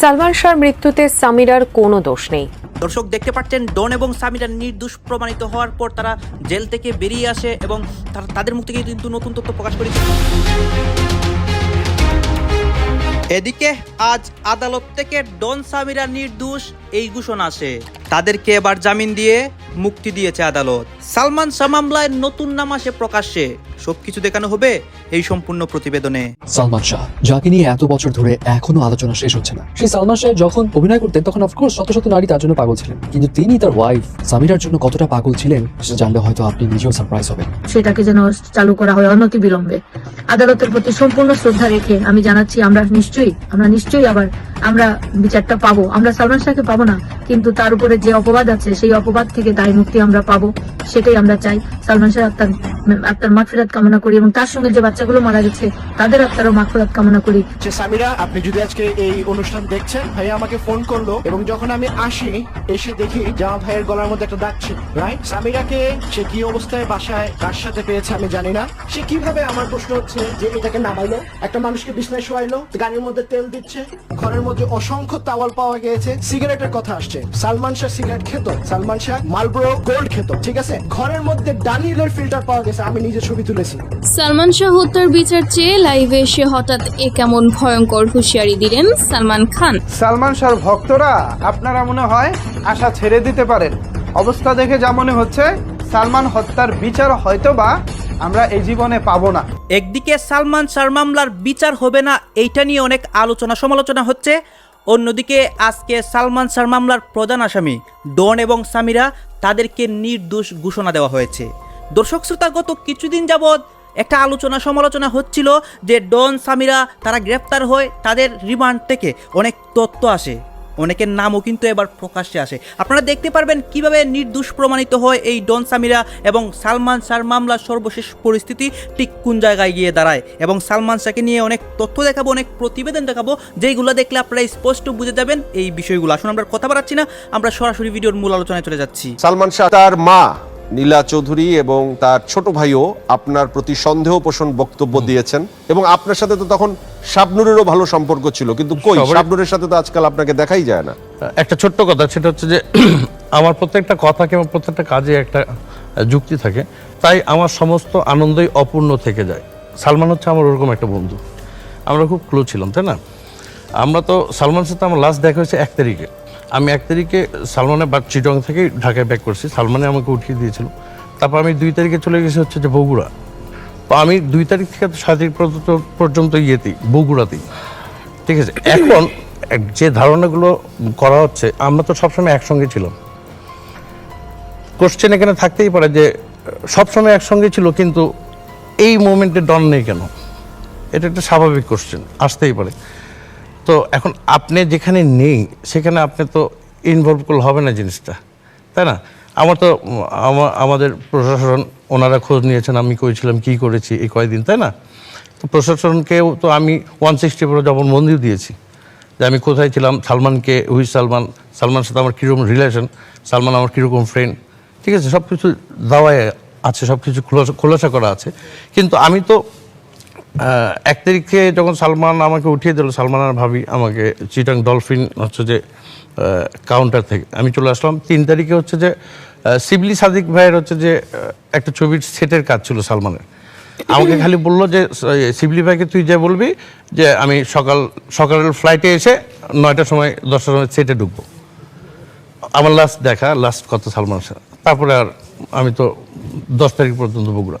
সালমান শাহর মৃত্যুতে সামিরার কোনো দোষ নেই। দর্শক দেখতে পাচ্ছেন, ডন এবং সামিরার নির্দোষ প্রমাণিত হওয়ার পর তারা জেল থেকে বেরিয়ে আসে এবং তাদের মুখ থেকে কিন্তু নতুন তথ্য প্রকাশ করেছে এদিকে আজ আদালত থেকে ডন সামিরা নির্দোষ এই ঘোষণা আসে। তাদেরকে এবার জামিন দিয়ে মুক্তি দিয়েছে আদালত। সালমান শাহ মামলায় নতুন নাম আসে প্রকাশ্যে। সবকিছু দেখানো হবে এই সম্পূর্ণ প্রতিবেদনে। সালমান শাহ যাকে নিয়ে এত বছর ধরে এখনও আলোচনা শেষ হচ্ছে না। সেই সালমান শাহ যখন অভিনয় করতেন তখন অফকোর্স শত শত নারী তার জন্য পাগল ছিলেন। কিন্তু তিনি তার ওয়াইফ সামিরার জন্য কতটা পাগল ছিলেন সেটা জানলে হয়তো আপনি নিজেও সারপ্রাইজ হবেন। সেটাকে যেন চালু করা হয় অনতি বিলম্বে। আদালতের প্রতি সম্পূর্ণ শ্রদ্ধা রেখে আমি জানাচ্ছি আমরা নিশ্চয়ই আমরা নিশ্চয়ই আবার আমরা বিচারটা পাবো। আমরা সালমান শাহকে পাবো না কিন্তু তার উপরে যে অপবাদ আছে, সেই অপবাদ থেকে দায় মুক্তি আমরা পাবো, সেটাই আমরা চাই। সালমান শাহ আত্মার আত্মার মাগফিরাত কামনা করি এবং তার সঙ্গে যে বাচ্চাগুলো মারা গেছে, তাদের আত্মারও মাগফিরাত কামনা করি। সামিরা, আপনি যদি আজকে এই অনুষ্ঠান দেখছেন ভাই আমাকে ফোন করল এবং যখন আমি আসি, এসে দেখি জামা ভাইয়ের গলার মধ্যে একটা দাগ ছিল রাইট সামিরাকে সে কি অবস্থায় বাসায়, কার সাথে পেয়েছে আমি জানি না। সে কীভাবে আমার প্রশ্ন হচ্ছে যে এটাকে নামাইলো একটা মানুষকে বিছনায় শোয়াইলো, গাড়ির মধ্যে তেল দিচ্ছে, ঘরের মধ্যে অসংখ্য তাওয়াল পাওয়া গিয়েছে, সিগারেটের কথা আসছে। সালমান শাহ সিগারেট খেত সালমান শাহ মালব্রো গোল্ড খেত ঠিক আছে? ঘরের মধ্যে ডানিলের ফিল্টার পাওয়া গেছে আমি নিজে ছবি তুলেছি। সালমান শাহ হত্যার বিচার চেয়ে লাইভে এসে হঠাৎ এ কেমন ভয়ঙ্কর হুঁশিয়ারি দিলেন সালমান খান। সালমান শাহর ভক্তরা আপনারা মনে হয় আশা ছেড়ে দিতে পারেন। অবস্থা দেখে যা মনে হচ্ছে সালমান হত্যার বিচার হয়তো বা আমরা এই জীবনে পাবো না। একদিকে সালমান শাহ মামলার বিচার হবে না এইটা নিয়ে অনেক আলোচনা সমালোচনা হচ্ছে। অন্যদিকে আজকে সালমান শাহ মামলার প্রধান আসামি ডন এবং সামিরা তাদেরকে নির্দোষ ঘোষণা দেওয়া হয়েছে। দর্শক শ্রোতা, গত কিছুদিন যাবৎ একটা আলোচনা সমালোচনা হচ্ছিল যে ডন, সামিরা তারা গ্রেপ্তার হয় তাদের রিমান্ড থেকে অনেক তথ্য আসে। অনেকের নামও কিন্তু এবার প্রকাশ্যে আসে। আপনারা দেখতে পারবেন কীভাবে নির্দোষ প্রমাণিত হয় এই ডন সামিরা এবং সালমান শাহর মামলার সর্বশেষ পরিস্থিতি ঠিক কোন জায়গায় গিয়ে দাঁড়ায়। এবং সালমান শাহকে নিয়ে অনেক তথ্য দেখাবো, অনেক প্রতিবেদন দেখাবো, যেইগুলো দেখলে আপনারা স্পষ্ট বুঝে যাবেন এই বিষয়গুলো। আসুন আমরা কথা বাড়াচ্ছি না, আমরা সরাসরি ভিডিওর মূল আলোচনায় চলে যাচ্ছি। সালমান শাহ তার মা নীলা চৌধুরী এবং তার ছোট ভাইও আপনার প্রতি সন্দেহ পোষণ বক্তব্য দিয়েছেন এবং আপনার সাথে তো তখন শাবনুরেরও ভালো সম্পর্ক ছিল। কিন্তু কই শাবনুরের সাথে তো আজকাল আপনাকে দেখাই যায় না। একটা ছোট্ট কথা সেটা হচ্ছে যে আমার প্রত্যেকটা কথা কিংবা প্রত্যেকটা কাজে একটা যুক্তি থাকে। তাই আমার সমস্ত আনন্দই অপূর্ণ থেকে যায়। সালমান হচ্ছে আমার ওরকম একটা বন্ধু। আমরা খুব ক্লোজ ছিলাম তাই না? আমরা তো সালমানের সাথে আমার লাস্ট দেখা হয়েছে এক তারিখে। আমি এক তারিখে সালমানের বা চিটং থেকে ঢাকায় ব্যাক করছি। সালমানে আমাকে উঠিয়ে দিয়েছিল। তারপর আমি দুই তারিখে চলে গেছি হচ্ছে যে বগুড়া। তো আমি দুই তারিখ থেকে সাত তারিখ পর্যন্ত ইয়েতেই, বগুড়াতেই। ঠিক আছে? এখন যে ধারণাগুলো করা হচ্ছে, আমরা তো সবসময় একসঙ্গে ছিলাম। কোশ্চেন এখানে থাকতেই পারে যে, সবসময় একসঙ্গে ছিল, কিন্তু এই মোমেন্টে ডন নেই কেন? এটা একটা স্বাভাবিক কোশ্চেন আসতেই পারে। তো এখন আপনি যেখানে নেই, সেখানে আপনি তো ইনভলভ করলে হবে না জিনিসটা, তাই না? আমার তো আমাদের প্রশাসন ওনারা খোঁজ নিয়েছেন, আমি করেছিলাম কি করেছি এই কয়দিন, তাই না? তো প্রশাসনকেও তো আমি ওয়ান সিক্সটি ফোর যেমন মন্দির দিয়েছি, যে আমি কোথায় ছিলাম, সালমানকে হুইজ সালমান, সালমানের সাথে আমার কীরকম রিলেশন সালমান আমার কীরকম ফ্রেন্ড ঠিক আছে? সব কিছু দাওয়ায় আছে সব কিছু খোলাসা খোলাসা করা আছে। কিন্তু আমি তো এক তারিখে যখন সালমান আমাকে উঠিয়ে দিল, সালমান আর ভাবি আমাকে চিটাং ডলফিন হচ্ছে যে কাউন্টার থেকে। আমি চলে আসলাম। তিন তারিখে হচ্ছে যে শিবলি সাদিক ভাইয়ের হচ্ছে যে একটা ছবির সেটের কাজ ছিল সালমানের। আমাকে খালি বলল যে শিবলি ভাইকে তুই যে বলবি যে, আমি সকাল, সকালের ফ্লাইটে এসে নয়টার সময়, দশটার সময় সেটে ঢুকবো। আমার লাস্ট দেখা লাস্ট কথা সালমান তারপরে আর আমি তো দশ তারিখ পর্যন্ত বগুড়া।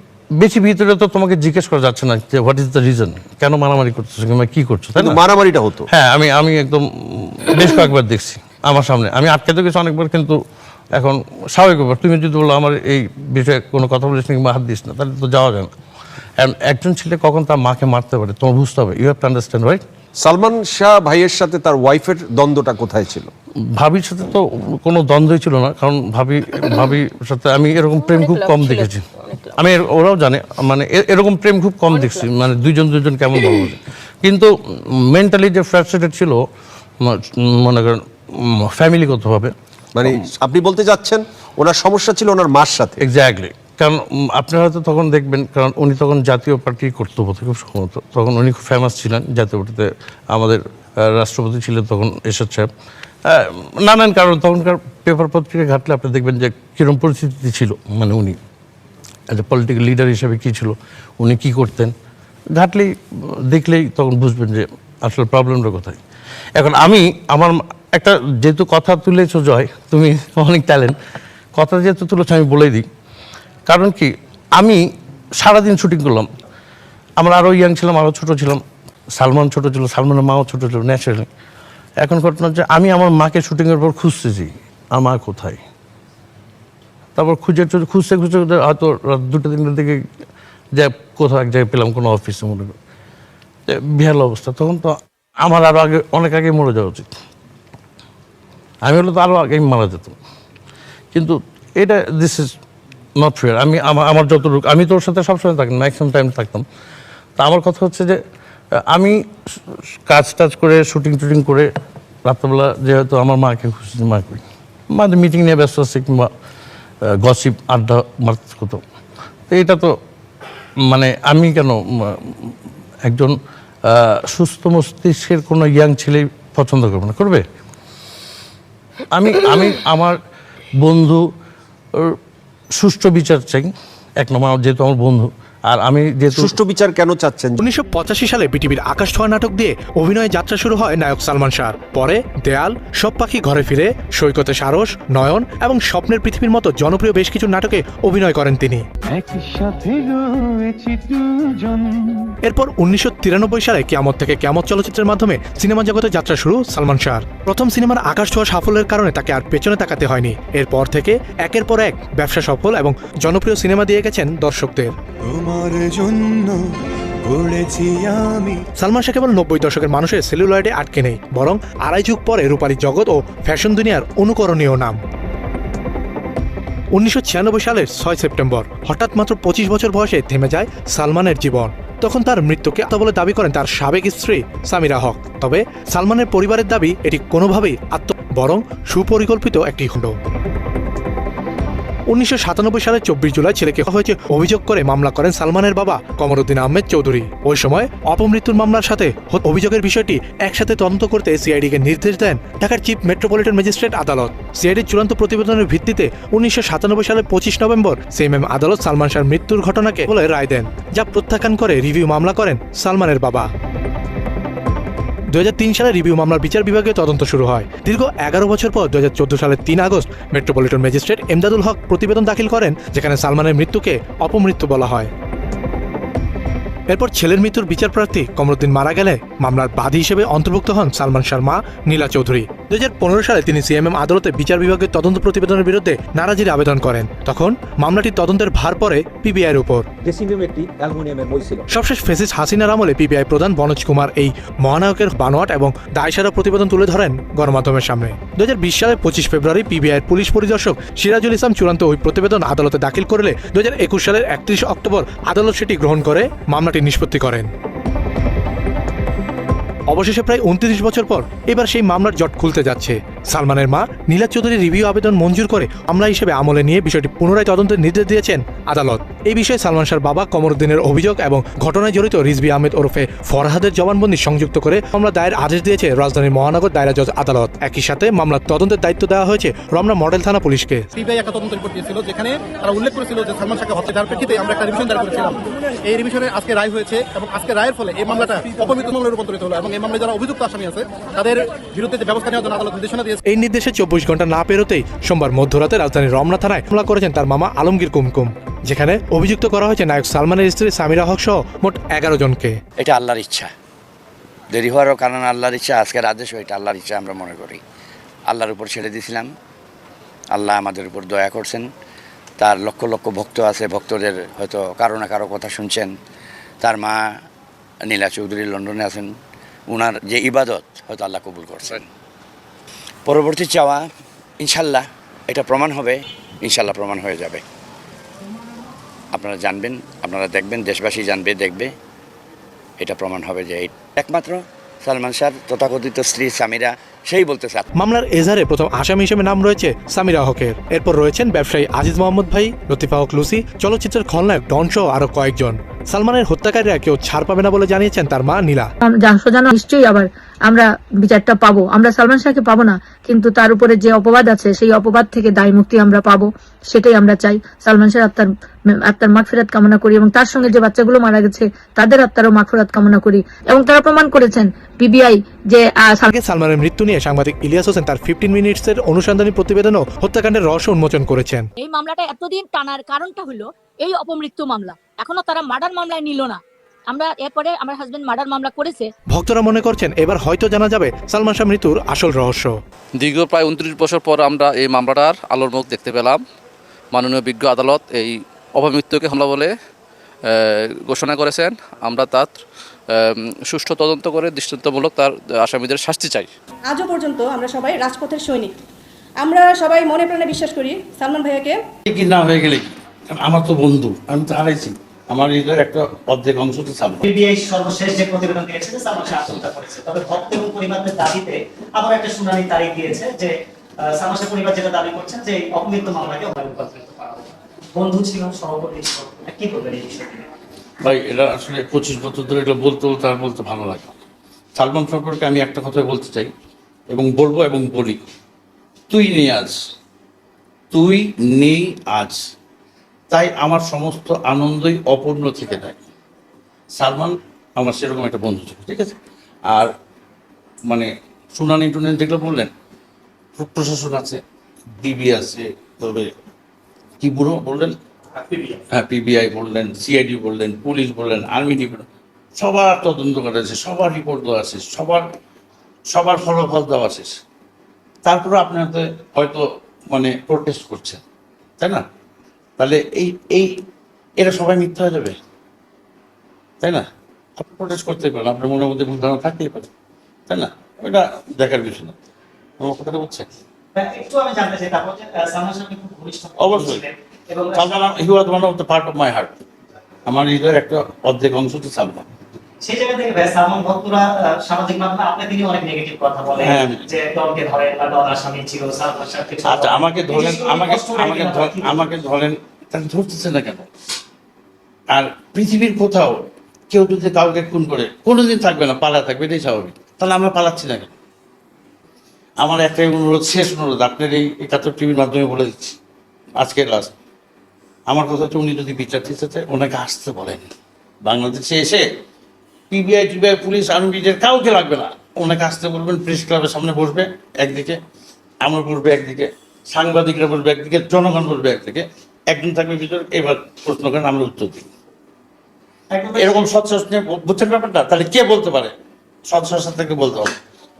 বেশি ভিতরে তো তোমাকে জিজ্ঞেস করা যাচ্ছে না যে হোয়াট ইজ দ্য রিজন কেন মারামারি করতেছো কিংবা কি করছ তাই না? মারামারিটা হতো। হ্যাঁ আমি আমি একদম বেশ কয়েকবার দেখছি আমার সামনে। আমি আটকে তো গেছি অনেকবার কিন্তু এখন স্বাভাবিক ব্যাপার। তুমি যদি বলো আমার এই বিষয়ে কোনো কথা বলিস না কিংবা হাত দিস না তাহলে তো যাওয়া যায় না। একজন ছেলে কখন তার মাকে মারতে পারে? তোমার বুঝতে হবে। You have to understand right Salman Shah ভাইয়ের সাথে তার ওয়াইফের দ্বন্দ্বটা কোথায় ছিল? ভাবির সাথে তো কোনো দ্বন্দ্বই ছিল না কারণ ভাবি ভাবির সাথে আমি এরকম প্রেম খুব কম দেখেছি। আমি ওরাও জানে মানে এরকম প্রেম খুব কম দেখছি মানে দুইজন দুজন কেমন ভালোবাসে কিন্তু মেন্টালি যে ফ্রাস্ট্রেটেড ছিল মনে করেন ফ্যামিলিগতভাবে মানে আপনি বলতে যাচ্ছেন ওনার সমস্যা ছিল ওনার মার সাথে। এক্স্যাক্টলি কারণ আপনারা তো তখন দেখবেন, কারণ উনি তখন জাতীয় পার্টি করতো বোধহয় খুব সম্ভবত। তখন উনি খুব ফেমাস ছিলেন, জাতীয় পার্টিতে আমাদের রাষ্ট্রপতি ছিলেন তখন এরশাদ সাহেব। নানান কারণ, তখনকার পেপার পত্রিকা ঘাটলে আপনি দেখবেন যে কীরকম পরিস্থিতি ছিল মানে উনি। অ্যাজ এ পলিটিক্যাল লিডার হিসেবে কী ছিল, উনি কী করতেন। ঘাটলেই, দেখলেই তখন বুঝবেন যে আসলে প্রবলেমটা কোথায়। এখন আমি, আমার একটা যেহেতু কথা তুলেছ জয় তুমি অনেক ট্যালেন্ট কথা যেহেতু তুলেছো, আমি বলেই দিই। কারণ কি? আমি সারাদিন শুটিং করলাম। আমরা আরও ইয়াং ছিলাম আরও ছোটো ছিলাম। সালমান ছোট ছিল, সালমানের মাও ছোটো ছিল ন্যাচারালি এখন ঘটনা হচ্ছে, আমি আমার মাকে শুটিংয়ের পর খুঁজতেছি, আমার মা কোথায়? তারপর খুঁজে খুঁজতে খুঁজতে হয়তো রাত দুটো তিনটার দিকে যে কোথাও এক জায়গায় পেলাম, কোনো অফিসে মনে করি বিহাল অবস্থা। তখন তো আমার আরও আগে, অনেক আগে মরে যাওয়া উচিত। আমি হলে তো আরও আগেই মারা যেতাম। কিন্তু এটা দিস ইজ নট ফেয়ার আমি আমার যতটুকু আমি তোর সাথে সবসময় থাকি ম্যাক্সিমাম টাইম থাকতাম। তা আমার কথা হচ্ছে যে আমি কাজ টাজ করে শুটিং টুটিং করে, রাত্রেবেলা যেহেতু আমার মাকে খুশি মা করি। মাঝে মিটিং নিয়ে ব্যস্ত আছে কিংবা গসিপ আড্ডা মারতে হতো তো এটা তো মানে আমি কেন একজন সুস্থ মস্তিষ্কের কোনো ইয়াং ছেলে পছন্দ করবে না। করবে? আমি আমি আমার বন্ধু সুষ্ঠু বিচার চাই। এক নম্বর যেহেতু আমার বন্ধু। আর আমি যে সুষ্ঠু বিচার কেন চাচ্ছেন? উনিশশো পঁচাশি সালে পৃথিবীর আকাশ ছোঁয়া নাটক দিয়ে অভিনয়ে যাত্রা শুরু হয় নায়ক সালমান শাহ পরে দেয়াল সব পাখি ঘরে ফিরে সৈকতে সারস নয়ন এবং স্বপ্নের পৃথিবীর মতো জনপ্রিয় বেশ কিছু নাটকে অভিনয় করেন তিনি। এরপর উনিশশো তিরানব্বই সালে কিয়ামত থেকে কিয়ামত চলচ্চিত্রের মাধ্যমে সিনেমা জগতে যাত্রা শুরু সালমান শাহর। প্রথম সিনেমার আকাশ ছোঁয়া সাফল্যের কারণে তাকে আর পেছনে তাকাতে হয়নি। এরপর থেকে একের পর এক ব্যবসা সফল এবং জনপ্রিয় সিনেমা দিয়ে গেছেন দর্শকদের। তোমার জন্য সালমান শাহ কেবল নব্বই দশকের মানুষের সেলুলয়েডে আটকে নেই, বরং আড়াই যুগ পরে রূপালী জগৎ ও ফ্যাশন দুনিয়ার অনুকরণীয় নাম। উনিশশো ছিয়ানব্বই সালের ছয় সেপ্টেম্বর, হঠাৎ মাত্র পঁচিশ বছর বয়সে থেমে যায় সালমানের জীবন। তখন তার মৃত্যুকে আত্মা বলে দাবি করেন তার সাবেক স্ত্রী সামিরা হক। তবে সালমানের পরিবারের দাবি এটি কোনোভাবেই আত্ম বরং সুপরিকল্পিত একটি হল। উনিশশো সাতানব্বই সালের চব্বিশ জুলাই ছেলেকে হয়েছে। অভিযোগ করে মামলা করেন সালমানের বাবা কমরুদ্দিন আহমেদ চৌধুরী। ওই সময় অপমৃত্যুর মামলার সাথে অভিযোগের বিষয়টি একসাথে তদন্ত করতে সিআইডিকে নির্দেশ দেন ঢাকার চিফ মেট্রোপলিটন ম্যাজিস্ট্রেট আদালত। সিআইডির চূড়ান্ত প্রতিবেদনের ভিত্তিতে উনিশশো সাতানব্বই সালের পঁচিশ নভেম্বর সিএমএম আদালত সালমান শাহর মৃত্যুর ঘটনাকে বলে রায় দেন, যা প্রত্যাখ্যান করে রিভিউ মামলা করেন সালমানের বাবা। দু হাজার তিন সালে রিভিউ মামলার বিচার বিভাগে তদন্ত শুরু হয়। দীর্ঘ এগারো বছর পর দু হাজার চোদ্দ সালের তিন August metropolitan magistrate Emdadul Haque প্রতিবেদন দাখিল করেন, যেখানে সালমানের মৃত্যুকে অপমৃত্যু বলা হয়। এরপর ছেলের মৃত্যুর বিচারপ্রার্থী কমরুদ্দিন মারা গেলে মামলার বাদী হিসেবে অন্তর্ভুক্ত হন সালমান শার মা নীলা চৌধুরী। দুই হাজার পনেরো সালে তিনি সিএমএম আদালতে বিচার বিভাগের তদন্ত প্রতিবেদনের বিরুদ্ধে নারাজির আবেদন করেন। তখন মামলাটির তদন্তের ভার পড়ে পিবিআইয়ের উপর। সবশেষ ফেসিস হাসিনার আমলে পিবিআই প্রধান বনোজ কুমার এই মহানায়কের বানোয়াট এবং দায়সারা প্রতিবেদন তুলে ধরেন গণমাধ্যমের সামনে। দু সালের পঁচিশ ফেব্রুয়ারি পিবিআইয়ের পুলিশ পরিদর্শক সিরাজুল ইসলাম চূড়ান্ত ওই প্রতিবেদন আদালতে দাখিল করলে দুই হাজার একুশ সালের একত্রিশ অক্টোবর আদালত সেটি গ্রহণ করে মামলাটি নিষ্পত্তি করেন। অবশেষে প্রায় উনত্রিশ বছর পর এবার সেই মামলার জট খুলতে যাচ্ছে। সালমানের মা নীলা চৌধুরী রিভিউ আবেদন মঞ্জুর করে মামলা হিসেবে আমলে নিয়ে বিষয়টি পুনরায় তদন্তের নির্দেশ দিয়েছেন আদালত। এই বিষয়ে সালমান শাহর বাবা কমরুদ্দিনের অভিযোগ এবং ঘটনায় জড়িত রিজবি আহমেদ ওরফে ফরহাদের জবানবন্দি সংযুক্ত করে মামলা দায়ের আদেশ দিয়েছে রাজধানীর মহানগর দায়রা জজ আদালত। একই সাথে মামলার তদন্তের দায়িত্ব দেওয়া হয়েছে রমনা মডেল থানা পুলিশকে। সিবিআই একটা তদন্ত রিপোর্ট দিয়েছিল, যেখানে তারা উল্লেখ করেছিল যে সালমান শাহকে হত্যা তার প্রেক্ষিতে আমরা একটা রিভিশন দায়ের করেছিলাম। এই রিভিশনে আজকে রায় হয়েছে এবং আজকে রায়ের ফলে এই মামলাটা অপমৃত্যু মামলায় রূপান্তরিত হলো এবং এই মামলায় যারা অভিযুক্ত আসামি আছে, তাদের বিরুদ্ধে যে ব্যবস্থা নেওয়ার জন্য আদালত নির্দেশনা এই নির্দেশে চব্বিশ ঘণ্টা না পেরোতেই সোমবার মধ্যরাতে রাজধানীর রমনা থানায় হামলা করেছেন তার মামা আলমগীর কুমকুম, যেখানে অভিযুক্ত করা হয়েছে নায়ক সালমানের স্ত্রী সামিরা হক সহ মোট এগারো জনকে। এটা আল্লাহর ইচ্ছা। দেরি হওয়ারও কারণ আল্লাহর ইচ্ছা আজকের আদেশ এটা আল্লাহর ইচ্ছা আমরা মনে করি। আল্লাহর উপর ছেড়ে দিয়েছিলাম। আল্লাহ আমাদের উপর দয়া করছেন। তার লক্ষ লক্ষ ভক্ত আছে, ভক্তদের হয়তো কারও না কারও কথা শুনছেন। তার মা নীলা চৌধুরী লন্ডনে আছেন। ওনার যে ইবাদত হয়তো আল্লাহ কবুল করছেন। পরবর্তী চাওয়া, ইনশাল্লাহ এটা প্রমাণ হবে, ইনশাল্লাহ প্রমাণ হয়ে যাবে। আপনারা জানবেন, আপনারা দেখবেন, দেশবাসী জানবে, দেখবে, এটা প্রমাণ হবে যে একমাত্র সালমান শাহ তথাকথিত স্ত্রী সামিরা সেই বলতে চান মামলার এজাহারে প্রথম আসামি হিসেবে নাম রয়েছে সামিরা হকের। এরপর রয়েছেন ব্যবসায়ী আজিজ মোহাম্মদ ভাই লতিফা হক লুসি চলচ্চিত্রের খলনায়ক ডন সহ আরও কয়েকজন। সালমানের হত্যাকারীরা কেউ ছাড় পাবে না বলে জানিয়েছেন তার মা নীলা। জানো নিশ্চয়ই আবার আমরা বিচারটা পাবো। আমরা সালমান শাহকে পাবো না কিন্তু তার উপরে যে অপবাদ আছে সেই অপবাদ থেকে দায় মুক্তি আমরা পাবো সেটাই আমরা চাই। সালমান শাহ আত্মার আত্মার মাগফিরাত কামনা করি এবং তার সঙ্গে যে বাচ্চাগুলো মারা গেছে তাদের আত্মারও মাগফিরাত কামনা করি। এবং তারা প্রমাণ করেছেন পিবিআই যে সালমানের মৃত্যু নিয়ে সাংবাদিক ইলিয়াস হোসেন তার ফিফটিন মিনিটসের অনুসন্ধানী প্রতিবেদনও হত্যাকাণ্ডের রহস্য উন্মোচন করেছেন। এই মামলাটা এতদিন টানার কারণটা হলো এই অপমৃত্যু মামলা। এখনও তারা মার্ডার মামলায় নিল না। আমরা এরপরে আমার হাজবেন্ড মার্ডার মামলা করেছে। ভক্তরা মনে করছেন এবার হয়তো জানা যাবে সালমান শাহ মৃত্যুর আসল রহস্য। দীর্ঘ প্রায় উনত্রিশ বছর পর আমরা এই মামলাটার আলোর মুখ দেখতে পেলাম। মাননীয় বিজ্ঞ আদালত এই অপমৃত্যুকে হামলা বলে আহ, ঘোষণা করেছেন। আমরা তার সুষ্ঠু তদন্ত করে দৃষ্টান্তমূলক তার আসামিদের শাস্তি চাই। আজও পর্যন্ত আমরা সবাই রাজপথের সৈনিক। আমরা সবাই মনে প্রাণে বিশ্বাস করি। সালমান ভাইয়াকে কি না হয়ে গেলে? আমার তো বন্ধু আমি তো হারাইছি। আমার হৃদয়ের একটা অর্ধেক অংশ তো সালমান। সর্বশেষ যে প্রতিবেদন দিয়েছে যে সালমান শাহ আত্মহত্যা করেছে। তবে ভক্ত এবং পরিবারদের দাবিতে আবার একটা শুনানি তারিখ দিয়েছে যে সালমান শাহ পরিবার যেটা দাবি করছেন যে অপমৃত্যু মামলাকে অবৈধ রূপান্তরিত করা হবে বন্ধু ছিল সহকর্মী ছিল কি করবেন এই বিষয়ে? ভাই, এটা আসলে পঁচিশ বছর ধরে এটা বলতে বলতে আর বলতে ভালো লাগে। সালমান সম্পর্কে আমি একটা কথা বলতে চাই এবং বলব এবং বলি। তুই নেই আজ। তুই নেই আজ। তাই আমার সমস্ত আনন্দই অপূর্ণ থেকে যায়। সালমান আমার সেরকম একটা বন্ধু ছিল, ঠিক আছে? আর মানে শুনানি টুনানি যেগুলো বললেন, প্রশাসন আছে, ডিবি আছে, তবে কি বুড়ো বললেন? হ্যাঁ পিবিআই বললেন সিআইডি বললেন পুলিশ বললেন আর্মি ডিপার্টমেন্ট সবার তদন্ত করা আছে সবার রিপোর্ট দেওয়া আছে সবার সবার ফলাফল দেওয়া আছে। তারপরে আপনাদের হয়তো মানে প্রোটেস্ট করছেন তাই না? তাহলে এই এই এরা সবাই মিথ্যা হয়ে যাবে তাই না? আপনি প্রোটেস্ট করতে পারেন আপনার মনের মধ্যে ভুল ধারণা থাকতেই পারে তাই না? ওইটা দেখার বিষয় না। আমার কথাটা বলছে একটু আমি জানতে চাই তারপর যে আহ, সালমান শাহ কিন্তু ঘনিষ্ঠ বন্ধু অবশ্যই। Salman was one of the part of my heart আমার হৃদয়ের একটা অর্ধেক অংশ তো সালমান। সেই জায়গা থেকে ভাই সালমান ভক্তরা সামাজিক মাধ্যমে আপনাকে নিয়ে অনেক নেগেটিভ কথা বলে হ্যাঁ। যে ডনকে ধরেন বা ডন আসামি ছিল সালমান আচ্ছা আমাকে ধরেন আমাকে আমাকে আমাকে ধরেন তাহলে ধরতেছে না কেন? আর পৃথিবীর কোথাও কেউ যদি কাউকে খুন করে কোনোদিন থাকবে না পালা থাকবে এটাই স্বাভাবিক। তাহলে আমরা পালাচ্ছি না কেন? আমার একটাই অনুরোধ শেষ অনুরোধ আপনার এই একাত্তর টিভির মাধ্যমে বলে দিচ্ছি। আজকের লাস্ট আমার কথা হচ্ছে উনি যদি বিচার দিতে চায়, ওনাকে আসতে বলেন। বাংলাদেশে এসে পিবিআই টিবিআই পুলিশ আর্মিদের কাউকে লাগবে না। ওনাকে আসতে বলবেন প্রেস ক্লাবের সামনে বসবে একদিকে, আমরা বসবে একদিকে, সাংবাদিকরা বলবে একদিকে, জনগণ বসবে একদিকে। একজন থাকবে ভিতরে, এবার প্রশ্ন করেন, আমরা উত্তর দিই। এরকম সৎসাহস নিয়ে বুঝছেন ব্যাপারটা? তাহলে কে বলতে পারে? সৎসাহস থেকে বলতে হবে।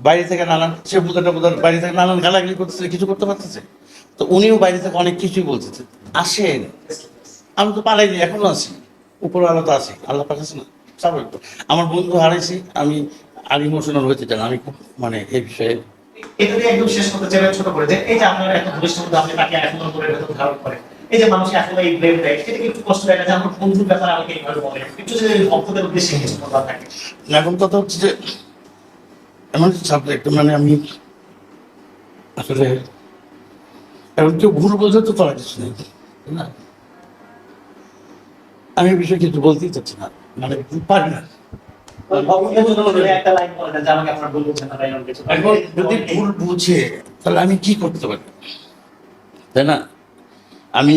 বাইরে থেকে নানান, সে বুধাটা বাইরে থেকে নানান গালাগালি করতেছে, কিছু করতে পারতেছে? তো উনিও বাইরে থেকে অনেক কিছুই বলতেছে। আসেন। আমি তো পালাইনি এখনও আছি। উপর আলো তো আছি আল্লাহ না? স্বাভাবিক। আমার বন্ধু হারাইছি আমি আর ইমোশনাল চাই আমি খুব মানে এই বিষয়ে এটা দিয়ে একদম শেষ করতে চাই ছোট করে। যে এই যে আপনার এত ঘনিষ্ঠ আপনি তাকে এখনও করে ধারণ করে এই যে মানুষ এখনও এই ব্লেম দেয় এটা একটু কষ্ট লাগে যে আমার বন্ধুর ব্যাপারে আমাকে এইভাবে বলে একটু যদি ভক্তদের উদ্দেশ্যে কিছু বলার থাকে এখন কথা হচ্ছে যে এমন সাবজেক্ট মানে আমি আসলে এখন কেউ ভুল বোঝা তো করার কিছু নেই। না। আমি বিষয়ে কিছু বলতেই চাচ্ছি না। মানে পারি না। যদি ভুল বুঝে, তাহলে আমি কি করতে পারি? তাই না? আমি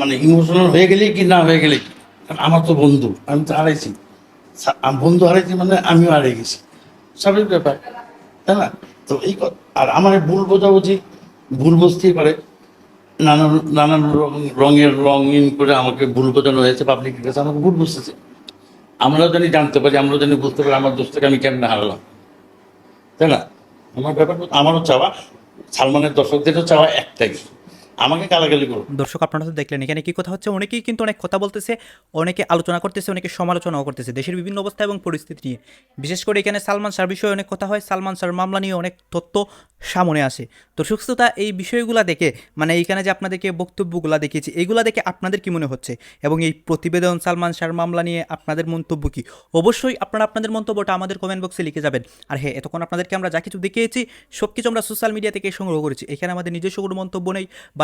মানে ইমোশনাল হয়ে গেলেই কি, না হয়ে গেলে আমার তো বন্ধু, আমি তো হারাইছি। বন্ধু হারাইছি মানে আমিও হারিয়ে গেছি। স্বাভাবিক ব্যাপার। তাই না? তো এই আর আমার ভুল বোঝাবুঝি ভুল বুঝতেই পারে। নানান নানান রঙের রঙিন করে আমাকে ভুল বোঝানো হয়েছে পাবলিকের কাছে আমাকে ভুল বুঝতেছে। আমরাও জানি, জানতে পারি, আমরাও জানি, বুঝতে পারি, আমার দোষটাকে আমি কেমনে হারালাম। তাই না? আমার ব্যাপার আমারও চাওয়া, সালমানের দর্শকদেরও চাওয়া একটাই। আমাকে গালাগালি করুন দর্শক, আপনারা তো দেখলেন, এখানে কি কথা হচ্ছে? অনেকেই কিন্তু অনেক কথা বলতেছে, অনেকে আলোচনা করতেছে, অনেকে সমালোচনাও করতেছে। দেশের বিভিন্ন অবস্থা এবং পরিস্থিতি নিয়ে। বিশেষ করে এখানে সালমান শাহর বিষয়ে অনেক কথা হয়, সালমান শাহর মামলা নিয়ে অনেক তথ্য সামনে আসে। দর্শক, শ্রোতা, এই বিষয়গুলো দেখে মানে এইখানে যে আপনাদেরকে বক্তব্যগুলো দেখিয়েছি এইগুলা দেখে আপনাদের কি মনে হচ্ছে? এবং এই প্রতিবেদন সালমান শাহর মামলা নিয়ে আপনাদের মন্তব্য কি? অবশ্যই আপনারা আপনাদের মন্তব্যটা আমাদের কমেন্ট বক্সে লিখে যাবেন। আর হ্যাঁ এতক্ষণ আপনাদেরকে আমরা যা কিছু দেখিয়েছি সব কিছু আমরা সোশ্যাল মিডিয়া থেকে সংগ্রহ করেছি। এখানে আমাদের নিজস্ব কোনো মন্তব্য নেই, বা